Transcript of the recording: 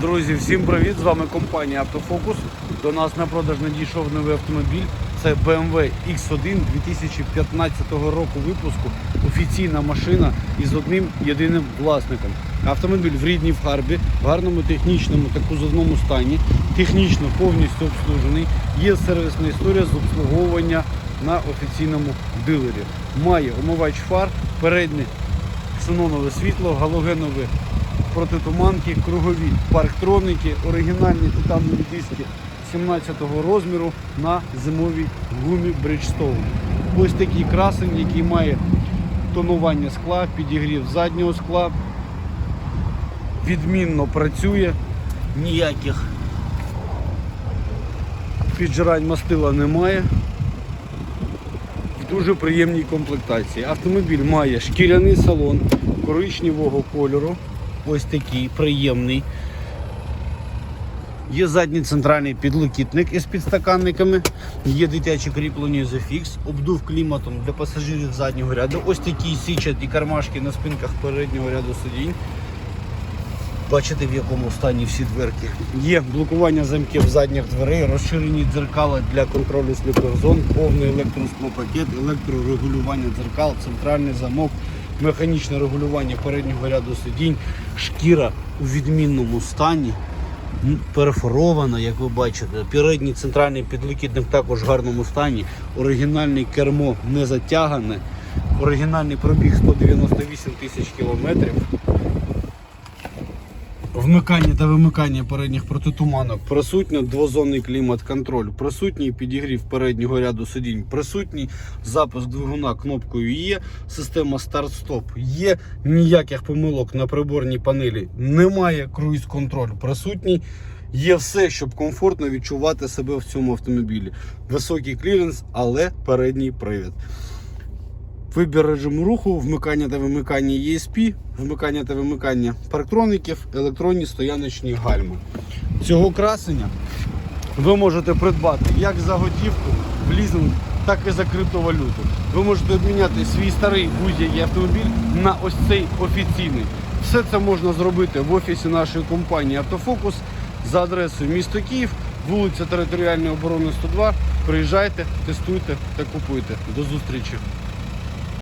Друзі, всім привіт! З вами компанія Автофокус. До нас на продаж надійшов новий автомобіль. Це BMW X1 2015 року випуску. Офіційна машина із одним єдиним власником. Автомобіль в рідній фарбі, в гарному технічному та кузовному стані. Технічно повністю обслужений. Є сервісна історія з обслуговування на офіційному дилері. Має омивач фар, переднє ксенонове світло, галогенове протитуманки, кругові парктроники, оригінальні титанові диски 17-го розміру на зимовій гумі Bridgestone. Ось такий красень, який має тонування скла, підігрів заднього скла, відмінно працює, ніяких піджирань мастила немає. Дуже приємній комплектації. Автомобіль має шкіряний салон коричневого кольору. Ось такий приємний. Є задній центральний підлокітник із підстаканниками, є дитяче кріплення Isofix, обдув кліматом для пасажирів заднього ряду. Ось такі січаті кармашки на спинках переднього ряду сидінь. Бачите, в якому стані всі дверки. Є блокування замків задніх дверей, розширені дзеркала для контролю сліпих зон, повний електросклопакет, електрорегулювання дзеркал, центральний замок, механічне регулювання переднього ряду сидінь, шкіра у відмінному стані. перефорована, як ви бачите, передній центральний підлокітник також в гарному стані. Оригінальне кермо не затягане. Оригінальний пробіг 198 тисяч кілометрів. Вмикання та вимикання передніх протитуманок, присутній двозонний клімат-контроль, присутній підігрів переднього ряду сидінь, присутній запуск двигуна кнопкою є, система старт-стоп. Є, ніяких помилок на приборній панелі немає, круїз-контроль присутній. Є все, щоб комфортно відчувати себе в цьому автомобілі. Високий кліренс, але передній привід. Вибір режиму руху, вмикання та вимикання ESP, вмикання та вимикання парктроників, електронні стояночні гальми. Цього красення ви можете придбати як за готівку в лізинг, так і за криптовалюту. Ви можете обміняти свій старий будь-який автомобіль на ось цей офіційний. Все це можна зробити в офісі нашої компанії Автофокус за адресою місто Київ, вулиця Територіальної оборони 102. Приїжджайте, тестуйте та купуйте. До зустрічі!